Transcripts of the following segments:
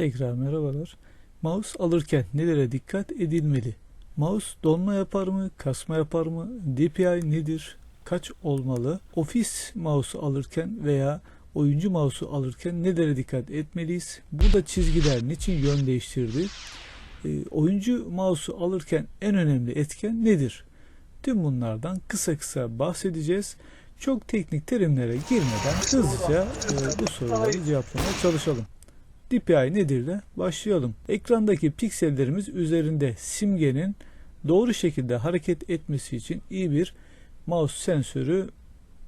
Tekrar merhabalar. Mouse alırken nelere dikkat edilmeli? Mouse donma yapar mı, kasma yapar mı? DPI nedir? Kaç olmalı? Ofis mouse alırken veya oyuncu mouse'u alırken nelere dikkat etmeliyiz? Burada çizgiler niçin yön değiştirdi? E, oyuncu mouse'u alırken en önemli etken nedir? Tüm bunlardan kısa kısa bahsedeceğiz. Çok teknik terimlere girmeden hızlıca e, bu soruları cevaplamaya çalışalım. DPI nedir de başlayalım. Ekrandaki piksellerimiz üzerinde simgenin doğru şekilde hareket etmesi için iyi bir mouse sensörü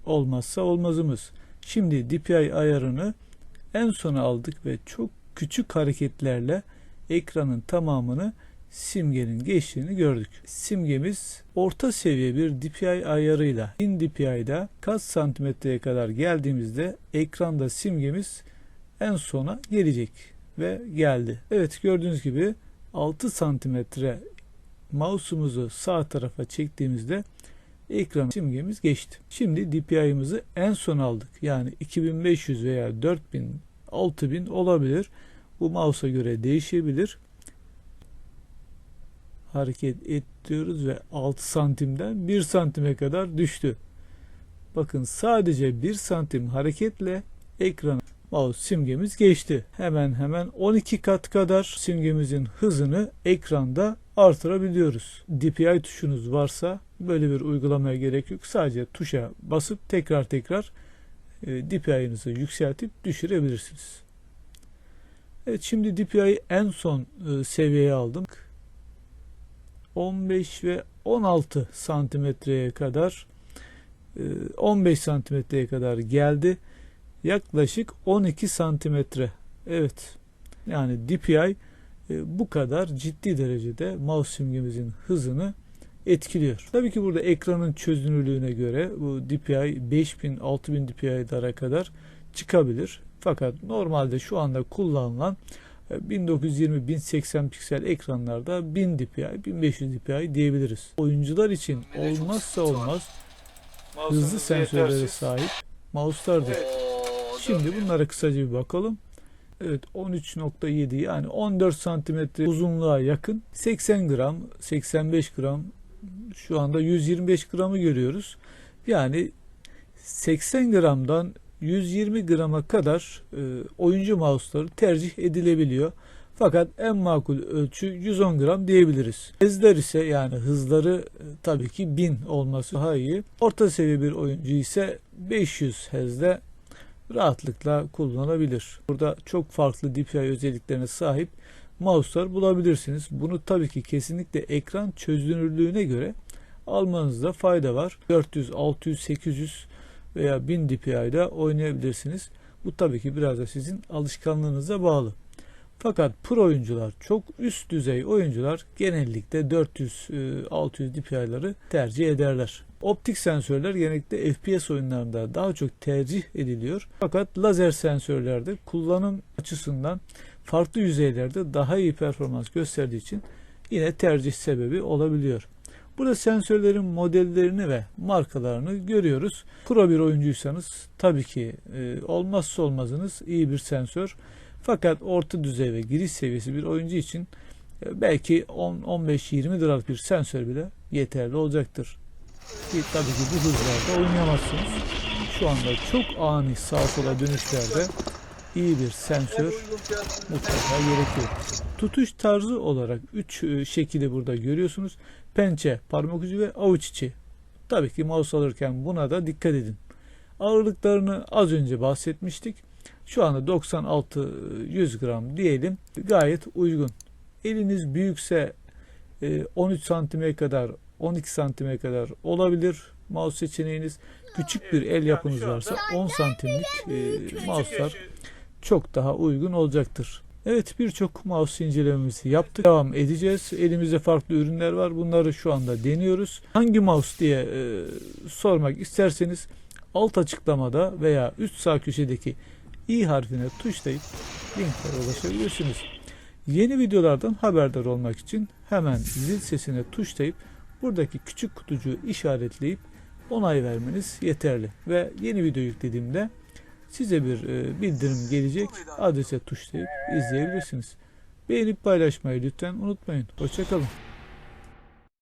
olmazsa olmazımız. Şimdi DPI ayarını en sona aldık ve çok küçük hareketlerle ekranın tamamını simgenin geçtiğini gördük. Simgemiz orta seviye bir DPI ayarıyla in DPI'da kaç santimetreye kadar geldiğimizde ekranda simgemiz en sona gelecek ve geldi. Evet gördüğünüz gibi 6 santimetre mouse'umuzu sağ tarafa çektiğimizde ekran simgemiz geçti. Şimdi DPI'mizi en son aldık. Yani 2500 veya 4000, 6000 olabilir. Bu mouse'a göre değişebilir. Hareket ettiriyoruz ve 6 santimden 1 santime kadar düştü. Bakın sadece 1 santim hareketle ekranı mouse simgemiz geçti. Hemen hemen 12 kat kadar simgemizin hızını ekranda artırabiliyoruz. DPI tuşunuz varsa böyle bir uygulamaya gerek yok. Sadece tuşa basıp tekrar tekrar e, DPI'nizi yükseltip düşürebilirsiniz. Evet şimdi DPI'yi en son e, seviyeye aldım. 15 ve 16 santimetreye kadar 15 santimetreye kadar geldi yaklaşık 12 santimetre. Evet. Yani DPI e, bu kadar ciddi derecede mouse simgemizin hızını etkiliyor. Tabii ki burada ekranın çözünürlüğüne göre bu DPI 5000 6000 DPI'lara kadar çıkabilir. Fakat normalde şu anda kullanılan 1920-1080 piksel ekranlarda 1000 DPI, 1500 DPI diyebiliriz. Oyuncular için olmazsa olmaz hızlı sensörlere sahip mouse'lardır. Şimdi bunlara kısaca bir bakalım. Evet 13.7 yani 14 santimetre uzunluğa yakın 80 gram 85 gram şu anda 125 gramı görüyoruz. Yani 80 gramdan 120 grama kadar e, oyuncu mouse'ları tercih edilebiliyor. Fakat en makul ölçü 110 gram diyebiliriz. Hızlar ise yani hızları e, tabii ki 1000 olması daha iyi. Orta seviye bir oyuncu ise 500 hezde rahatlıkla kullanılabilir. Burada çok farklı DPI özelliklerine sahip mouse'lar bulabilirsiniz. Bunu tabii ki kesinlikle ekran çözünürlüğüne göre almanızda fayda var. 400, 600, 800 veya 1000 DPI'de oynayabilirsiniz. Bu tabii ki biraz da sizin alışkanlığınıza bağlı. Fakat pro oyuncular, çok üst düzey oyuncular genellikle 400-600 DPI'ları tercih ederler. Optik sensörler genellikle FPS oyunlarında daha çok tercih ediliyor. Fakat lazer sensörlerde kullanım açısından farklı yüzeylerde daha iyi performans gösterdiği için yine tercih sebebi olabiliyor. Burada sensörlerin modellerini ve markalarını görüyoruz. Pro bir oyuncuysanız tabii ki e, olmazsa olmazınız iyi bir sensör. Fakat orta düzey ve giriş seviyesi bir oyuncu için e, belki 10-15-20 liralık bir sensör bile yeterli olacaktır. Ki tabii ki bu hızlarda oynayamazsınız. Şu anda çok ani sağa sola dönüşlerde iyi bir sensör mutlaka gerekiyor. Tutuş tarzı olarak 3 şekilde burada görüyorsunuz. Pençe, parmak ucu ve avuç içi. Tabii ki mouse alırken buna da dikkat edin. Ağırlıklarını az önce bahsetmiştik. Şu anda 96-100 gram diyelim gayet uygun. Eliniz büyükse 13 santime kadar 12 santime kadar olabilir mouse seçeneğiniz. Küçük bir el yapınız varsa 10 santimlik e, mouse'lar çok daha uygun olacaktır. Evet birçok mouse incelememizi yaptık. Devam edeceğiz. Elimizde farklı ürünler var. Bunları şu anda deniyoruz. Hangi mouse diye e, sormak isterseniz alt açıklamada veya üst sağ köşedeki i harfine tuşlayıp linklere ulaşabilirsiniz. Yeni videolardan haberdar olmak için hemen zil sesine tuşlayıp buradaki küçük kutucuğu işaretleyip onay vermeniz yeterli. Ve yeni video yüklediğimde size bir e, bildirim gelecek. Adrese tuşlayıp izleyebilirsiniz. Beğenip paylaşmayı lütfen unutmayın. Hoşçakalın.